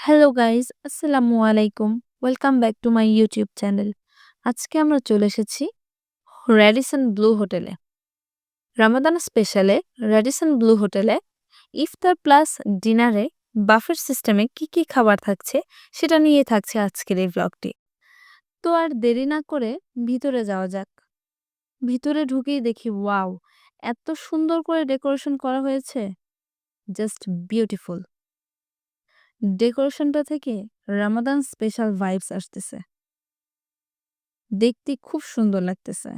Hello guys আসসালামু আলাইকুম welcome back to my YouTube channel আজকে আমরা চলে এসেছি র্যাডিসন ব্লু হোটেলে রামাদান স্পেশালে র্যাডিসন ব্লু হোটেলে ইফতার প্লাস ডিনারে বাফের সিস্টেমে কি কি খাবার থাকছে সেটা নিয়ে থাকছে আজকের এই ব্লগটি তো আর দেরি না করে ভিতরে যাওয়া যাক। ভিতরে ঢুকেই দেখি ওয়াও এত সুন্দর করে ডেকোরেশন করা হয়েছে। জাস্ট বিউটিফুল ডেকোরেশনটা থেকে রামাদান স্পেশাল ভাইবস আসতেছে। দেখতে খুব সুন্দর লাগতেছে।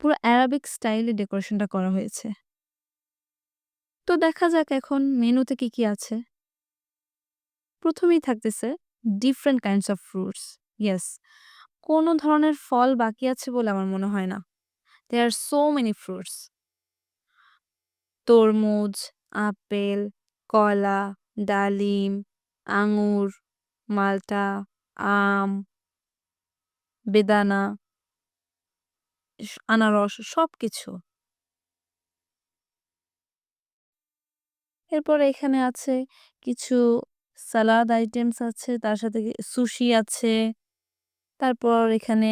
পুরো অ্যারাবিক স্টাইলে ডেকোরেশনটা করা হয়েছে। তো দেখা যাক এখন মেনুতে কি কি আছে। প্রথমেই থাকতেছে different kinds of fruits yes কোনো ধরনের ফল বাকি আছে বলে আমার মনে হয় না। They are so many fruits তরমুজ, আপেল, কলা ডালিম, আঙুর, মালটা, আম, বেদানা আনারস সব কিছু এরপর এখানে আছে কিছু সালাদ আইটেমস আছে, তার সাথে সুশি আছে। তারপর এখানে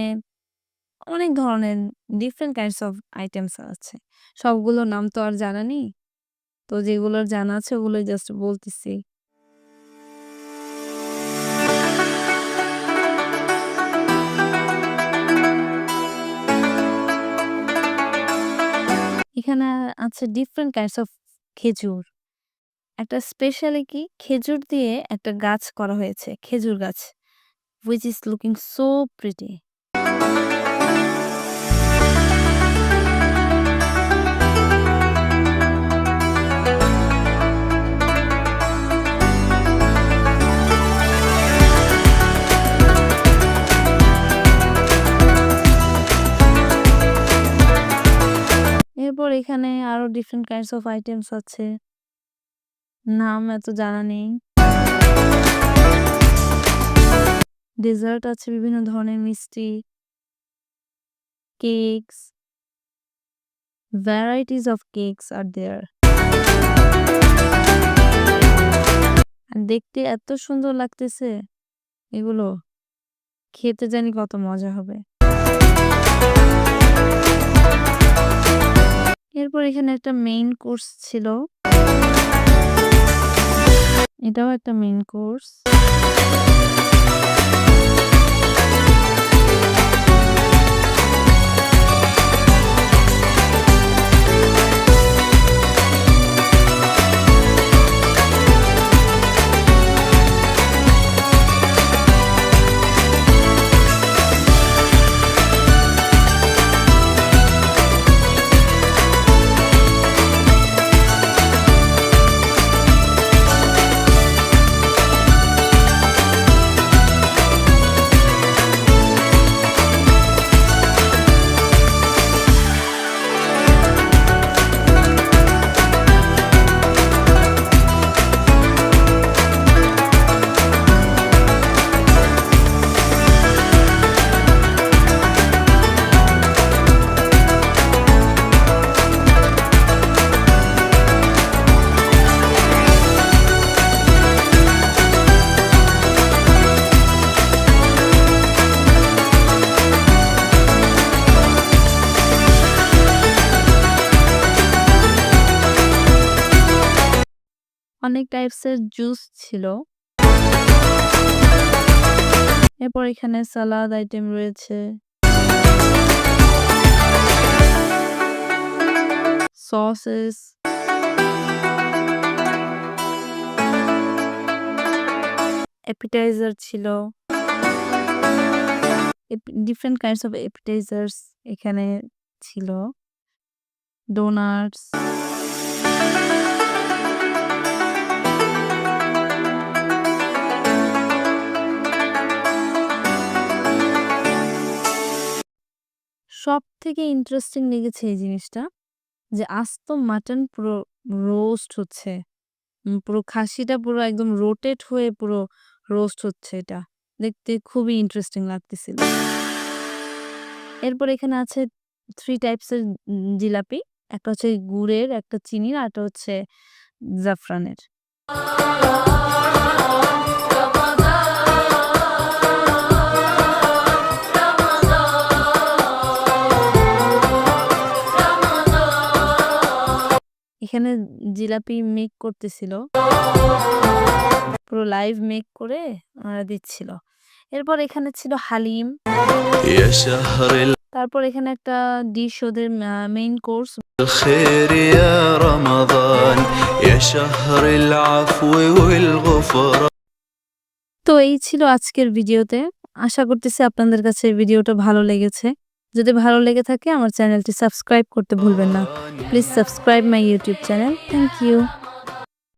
অনেক ধরনের ডিফারেন্ট কাইন্ডস অফ আইটেমস আছে। সবগুলোর নাম তো আর জানা নেই। তো যেগুলোর জানা আছে ওগুলো জাস্ট বলতেছি। এখানে আছে ডিফারেন্ট কাইন্ডস অফ খেজুর। একটা স্পেশালি কি? খেজুর দিয়ে একটা গাছ করা হয়েছে, খেজুর গাছ which is looking so pretty এরপর এখানে আরও ডিফারেন্ট কাইন্ডস অফ আইটেমস আছে। নাম এত জানা নেই। ডেজার্ট আছে বিভিন্ন ধরনের, মিষ্টি। কেকস ভ্যারাইটিস অফ কেকস আর দেয়ার দেখতে এত সুন্দর লাগতেছে। এগুলো খেতে জানি কত মজা হবে। এরপর এখানে একটা মেইন কোর্স ছিল। এটাও একটা মেইন কোর্স অনেক টাইপসের জুস ছিল। এরপর এখানে সালাদ আইটেম রয়েছে। সসেস অ্যাপিটাইজার ছিল। ডিফারেন্ট কাইন্ডস অফ অ্যাপিটাইজার্স এখানে ছিল। ডোনাটস সব থেকে ইন্টারেস্টিং লেগেছে এই জিনিসটা যে আস্ত মাটন পুরো রোস্ট হচ্ছে। পুরো খাসিটা পুরো একদম রোটেট হয়ে পুরো রোস্ট হচ্ছে এটা। দেখতে খুবই ইন্টারেস্টিং লাগতেছিল। এরপর এখানে আছে থ্রি টাইপসের জিলাপি। একটা হচ্ছে গুড়ের, একটা চিনির, আর একটা হচ্ছে জাফরানের। এখানে জিলাপি মেক করতেছিল। পুরো লাইভ মেক করে ওনারা দিচ্ছিল। এরপর এখানে ছিল হালিম। يا شهر তারপর এখানে একটা ডিশ ওদের আ মেইন কোর্স। الخير يا رمضان يا شهر العفو والغفران তো এই ছিল আজকের ভিডিওতে। আশা করতেছি আপনাদের কাছে ভিডিওটা ভালো লেগেছে। যদি ভালো লেগে থাকে আমার চ্যানেলটি সাবস্ক্রাইব করতে ভুলবেন না। Please subscribe my YouTube channel. Thank you.